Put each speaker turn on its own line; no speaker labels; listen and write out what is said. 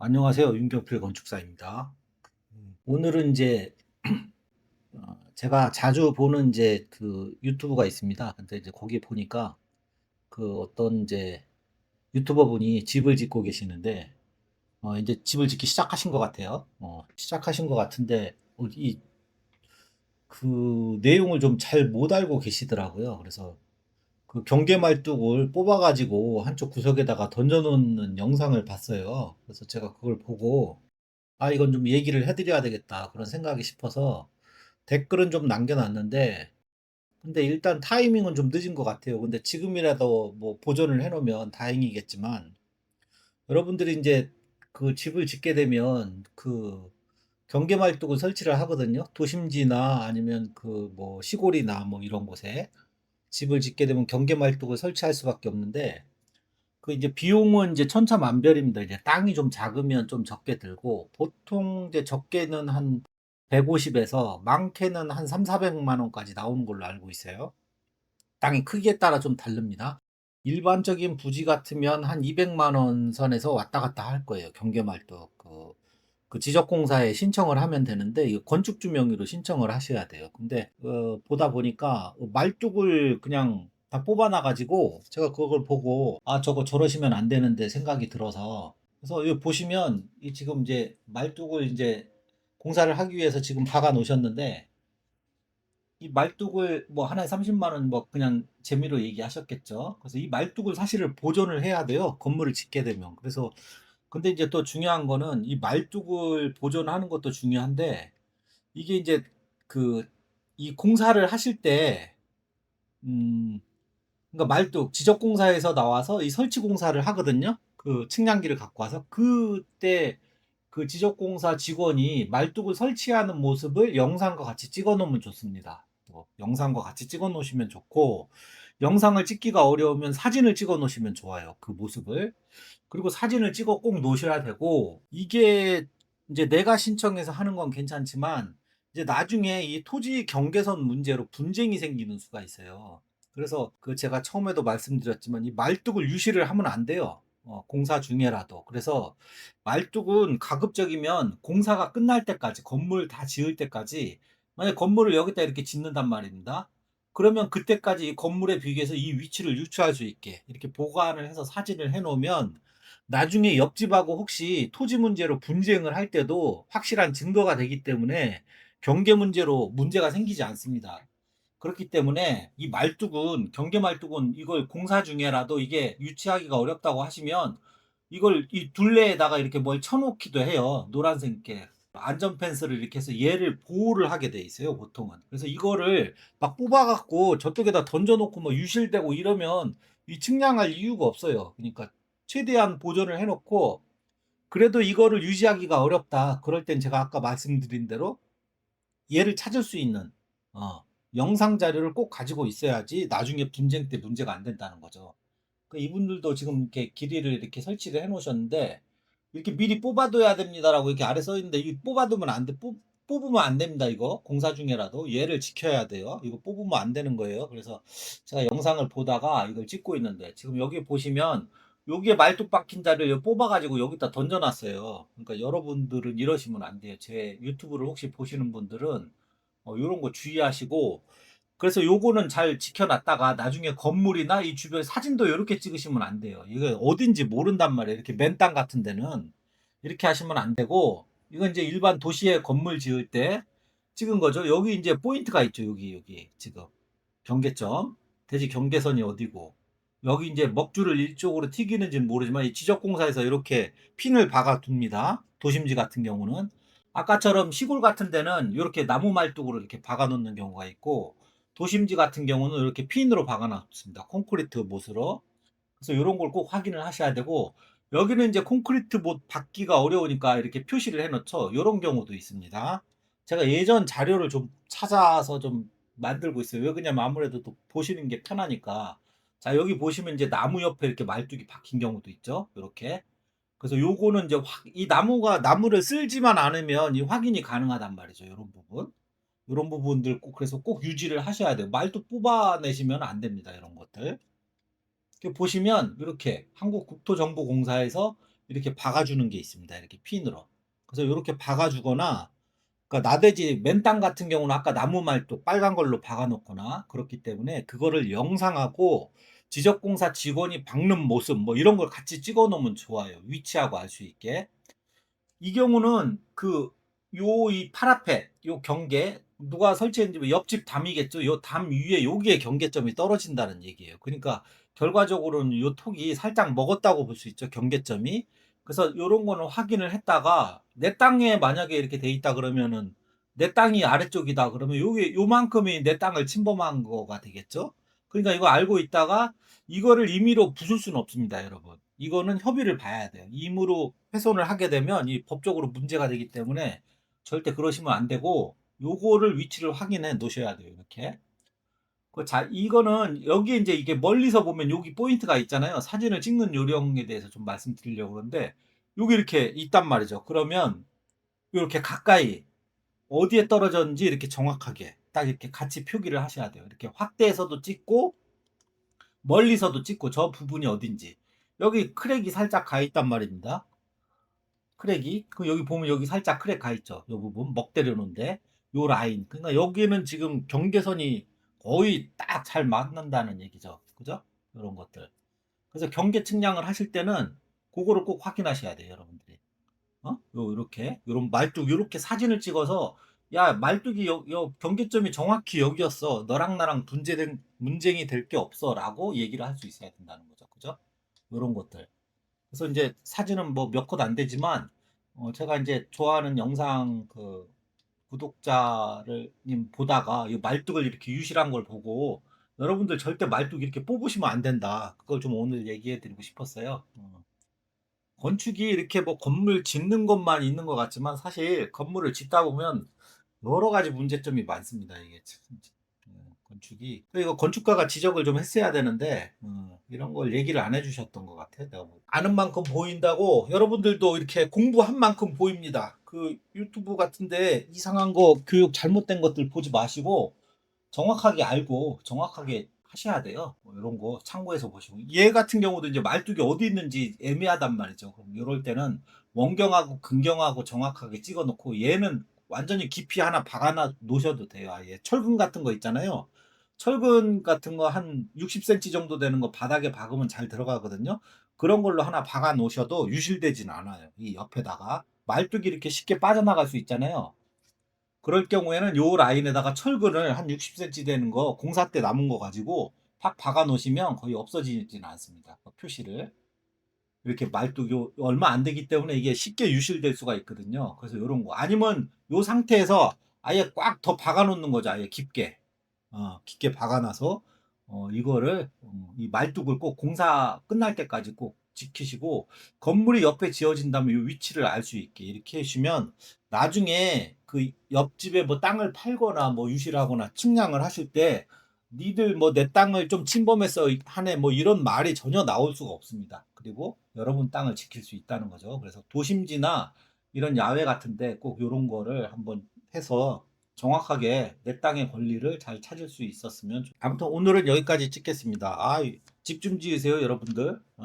안녕하세요. 윤경필 건축사입니다. 음, 오늘은 이제 어, 제가 자주 보는 이제 그 유튜브가 있습니다. 근데 이제 거기 보니까 그 어떤 이제 유튜버 분이 집을 짓고 계시는데 어, 이제 집을 짓기 시작하신 것 같아요. 어, 시작하신 것 같은데 어, 이그 내용을 좀 잘 못 알고 계시더라고요. 그래서 그 경계 말뚝을 뽑아가지고 한쪽 구석에다가 던져놓는 영상을 봤어요. 그래서 제가 그걸 보고 아, 이건 좀 얘기를 해드려야 되겠다. 그런 생각이 싶어서 댓글은 좀 남겨놨는데, 근데 일단 타이밍은 좀 늦은 것 같아요. 근데 지금이라도 뭐 보존을 해놓으면 다행이겠지만, 여러분들이 이제 그 집을 짓게 되면 그 경계 말뚝을 설치를 하거든요. 도심지나 아니면 그 뭐 시골이나 뭐 이런 곳에 집을 짓게 되면 경계 말뚝을 설치할 수밖에 없는데, 그 이제 비용은 이제 천차만별입니다. 이제 땅이 좀 작으면 좀 적게 들고 보통 이제 적게는 한 150에서 많게는 한 3, 400만 원까지 나오는 걸로 알고 있어요. 땅의 크기에 따라 좀 다릅니다. 일반적인 부지 같으면 한 200만 원 선에서 왔다 갔다 할 거예요. 경계말뚝 그, 그 지적공사에 신청을 하면 되는데 이거 건축주 명의로 신청을 하셔야 돼요. 근데 어, 보다 보니까 말뚝을 그냥 다 뽑아놔가지고 제가 그걸 보고 아 저거 저러시면 안 되는데 생각이 들어서 그래서 여기 보시면 이 지금 이제 말뚝을 이제 공사를 하기 위해서 지금 박아 놓으셨는데 이 말뚝을 뭐 하나에 30만 원 뭐 그냥 재미로 얘기하셨겠죠. 그래서 이 말뚝을 사실을 보존을 해야 돼요. 건물을 짓게 되면. 그래서 근데 이제 또 중요한 거는 이 말뚝을 보존하는 것도 중요한데 이게 이제 그 이 공사를 하실 때 음, 그러니까 말뚝 지적 공사에서 나와서 이 설치 공사를 하거든요. 그 측량기를 갖고 와서 그때 그 지적 공사 직원이 말뚝을 설치하는 모습을 영상과 같이 찍어 놓으면 좋습니다. 뭐 영상과 같이 찍어 놓으시면 좋고 영상을 찍기가 어려우면 사진을 찍어 놓으시면 좋아요. 그 모습을. 그리고 사진을 찍어 꼭 놓으셔야 되고 이게 이제 내가 신청해서 하는 건 괜찮지만 이제 나중에 이 토지 경계선 문제로 분쟁이 생기는 수가 있어요. 그래서 그 제가 처음에도 말씀드렸지만 이 말뚝을 유실을 하면 안 돼요. 어, 공사 중에라도. 그래서 말뚝은 가급적이면 공사가 끝날 때까지 건물 다 지을 때까지 만약 건물을 여기다 이렇게 짓는단 말입니다. 그러면 그때까지 이 건물에 비교해서 이 위치를 유추할 수 있게 이렇게 보관을 해서 사진을 해 놓으면 나중에 옆집하고 혹시 토지 문제로 분쟁을 할 때도 확실한 증거가 되기 때문에 경계 문제로 문제가 생기지 않습니다. 그렇기 때문에 이 말뚝은 경계 말뚝은 이걸 공사 중에라도 이게 유치하기가 어렵다고 하시면 이걸 이 둘레에다가 이렇게 뭘 쳐놓기도 해요. 노란색 게 안전 펜스를 이렇게 해서 얘를 보호를 하게 돼 있어요. 보통은. 그래서 이거를 막 뽑아갖고 저쪽에다 던져놓고 뭐 유실되고 이러면 이 측량할 이유가 없어요. 그러니까 최대한 보존을 해놓고 그래도 이거를 유지하기가 어렵다. 그럴 땐 제가 아까 말씀드린 대로 얘를 찾을 수 있는 어, 영상 자료를 꼭 가지고 있어야지 나중에 분쟁 때 문제가 안 된다는 거죠. 그 이분들도 지금 이렇게 길이를 이렇게 설치를 해 놓으셨는데 이렇게 미리 뽑아둬야 됩니다라고 이렇게 아래 써 있는데 이 뽑아두면 안 돼. 뽑, 뽑으면 안 됩니다. 이거 공사 중에라도 얘를 지켜야 돼요. 이거 뽑으면 안 되는 거예요. 그래서 제가 영상을 보다가 이걸 찍고 있는데 지금 여기 보시면 여기에 말뚝 박힌 자리를 뽑아가지고 여기다 던져놨어요. 그러니까 여러분들은 이러시면 안 돼요. 제 유튜브를 혹시 보시는 분들은 어, 이런 거 주의하시고 그래서 요거는 잘 지켜놨다가 나중에 건물이나 이 주변 사진도 이렇게 찍으시면 안 돼요. 이게 어딘지 모른단 말이에요. 이렇게 맨 땅 같은 데는 이렇게 하시면 안 되고 이건 이제 일반 도시에 건물 지을 때 찍은 거죠. 여기 이제 포인트가 있죠. 여기 여기 지금 경계점 대지 경계선이 어디고 여기 이제 먹줄을 이쪽으로 튀기는지는 모르지만 이 지적공사에서 이렇게 핀을 박아 둡니다. 도심지 같은 경우는 아까처럼 시골 같은 데는 이렇게 나무 말뚝으로 이렇게 박아 놓는 경우가 있고 도심지 같은 경우는 이렇게 핀으로 박아 놨습니다. 콘크리트 못으로. 그래서 이런 걸 꼭 확인을 하셔야 되고 여기는 이제 콘크리트 못 박기가 어려우니까 이렇게 표시를 해 놓죠. 이런 경우도 있습니다. 제가 예전 자료를 좀 찾아서 좀 만들고 있어요. 왜 그냐면 아무래도 또 보시는 게 편하니까. 자, 여기 보시면 이제 나무 옆에 이렇게 말뚝이 박힌 경우도 있죠. 이렇게. 그래서 요거는 이제 확, 이 나무가 나무를 쓸지만 않으면 이 확인이 가능하단 말이죠. 이런 부분. 이런 부분들 꼭 그래서 꼭 유지를 하셔야 돼요. 말도 뽑아내시면 안 됩니다. 이런 것들. 이렇게 보시면 이렇게 한국국토정보공사에서 이렇게 박아주는 게 있습니다. 이렇게 핀으로. 그래서 이렇게 박아주거나 그러니까 나대지 맨땅 같은 경우는 아까 나무 말도 빨간 걸로 박아놓거나 그렇기 때문에 그거를 영상하고 지적공사 직원이 박는 모습 뭐 이런 걸 같이 찍어 놓으면 좋아요. 위치하고 알 수 있게. 이 경우는 그 요 이 파라펫 요 경계 누가 설치했는지 뭐 옆집 담이겠죠. 요 담 위에 여기에 경계점이 떨어진다는 얘기예요. 그러니까 결과적으로는 요 톡이 살짝 먹었다고 볼 수 있죠. 경계점이. 그래서 요런 거는 확인을 했다가 내 땅에 만약에 이렇게 돼 있다 그러면은 내 땅이 아래쪽이다 그러면 요게 요만큼이 내 땅을 침범한 거가 되겠죠. 그러니까 이거 알고 있다가 이거를 임의로 부술 수는 없습니다, 여러분. 이거는 협의를 봐야 돼요. 임의로 훼손을 하게 되면 이 법적으로 문제가 되기 때문에 절대 그러시면 안 되고 요거를 위치를 확인해 놓으셔야 돼요. 이렇게. 그 자, 이거는 여기 이제 이게 멀리서 보면 여기 포인트가 있잖아요. 사진을 찍는 요령에 대해서 좀 말씀드리려고 그러는데 여기 이렇게 있단 말이죠. 그러면 이렇게 가까이 어디에 떨어졌는지 이렇게 정확하게 딱 이렇게 같이 표기를 하셔야 돼요. 이렇게 확대해서도 찍고 멀리서도 찍고 저 부분이 어딘지 여기 크랙이 살짝 가 있단 말입니다. 크랙이 그 여기 보면 여기 살짝 크랙 가 있죠. 이 부분 먹 때려놓은데 요 라인 그러니까 여기는 지금 경계선이 거의 딱 잘 맞는다는 얘기죠. 그죠? 이런 것들. 그래서 경계 측량을 하실 때는 그거를 꼭 확인하셔야 돼요, 여러분들이. 어? 요 이렇게 요런 말뚝 요렇게 사진을 찍어서 야 말뚝이 여, 여 경계점이 정확히 여기였어. 너랑 나랑 문제된 문쟁이 될 게 없어 라고 얘기를 할 수 있어야 된다는 거죠. 그죠? 요런 것들. 그래서 이제 사진은 뭐 몇 컷 안 되지만 어, 제가 이제 좋아하는 영상 그 구독자를 님 보다가 이 말뚝을 이렇게 유실한 걸 보고 여러분들 절대 말뚝 이렇게 뽑으시면 안 된다. 그걸 좀 오늘 얘기해 드리고 싶었어요. 어. 건축이 이렇게 뭐 건물 짓는 것만 있는 것 같지만 사실 건물을 짓다 보면 여러 가지 문제점이 많습니다. 이게 참, 어, 건축이 이거 건축가가 지적을 좀 했어야 되는데 어, 이런 걸 얘기를 안 해주셨던 것 같아요. 내가 보기엔. 아는 만큼 보인다고 여러분들도 이렇게 공부한 만큼 보입니다. 그 유튜브 같은데 이상한 거 교육 잘못된 것들 보지 마시고 정확하게 알고 정확하게 하셔야 돼요. 뭐 이런 거 참고해서 보시고 얘 같은 경우도 이제 말뚝이 어디 있는지 애매하단 말이죠. 그럼 이럴 때는 원경하고 근경하고 정확하게 찍어놓고 얘는 완전히 깊이 하나 박아놔 놓으셔도 돼요. 아예 철근 같은 거 있잖아요. 철근 같은 거 한 60cm 정도 되는 거 바닥에 박으면 잘 들어가거든요. 그런 걸로 하나 박아 놓으셔도 유실되진 않아요. 이 옆에다가 말뚝이 이렇게 쉽게 빠져나갈 수 있잖아요. 그럴 경우에는 요 라인에다가 철근을 한 60cm 되는 거 공사 때 남은 거 가지고 팍 박아 놓으시면 거의 없어지지는 않습니다. 그 표시를. 이렇게 말뚝이 요- 얼마 안 되기 때문에 이게 쉽게 유실될 수가 있거든요. 그래서 요런 거. 아니면 요 상태에서 아예 꽉 더 박아 놓는 거죠. 아예 깊게. 어, 깊게 박아 놔서 어, 이거를 어, 이 말뚝을 꼭 공사 끝날 때까지 꼭 지키시고 건물이 옆에 지어진다면 이 위치를 알 수 있게 이렇게 해주시면 나중에 그 옆집에 뭐 땅을 팔거나 뭐 유실하거나 측량을 하실 때 니들 뭐 내 땅을 좀 침범해서 하네 뭐 이런 말이 전혀 나올 수가 없습니다. 그리고 여러분 땅을 지킬 수 있다는 거죠. 그래서 도심지나 이런 야외 같은데 꼭 이런 거를 한번 해서 정확하게 내 땅의 권리를 잘 찾을 수 있었으면 좋- 아무튼 오늘은 여기까지 찍겠습니다. 아, 집 좀 지으세요, 여러분들. 어?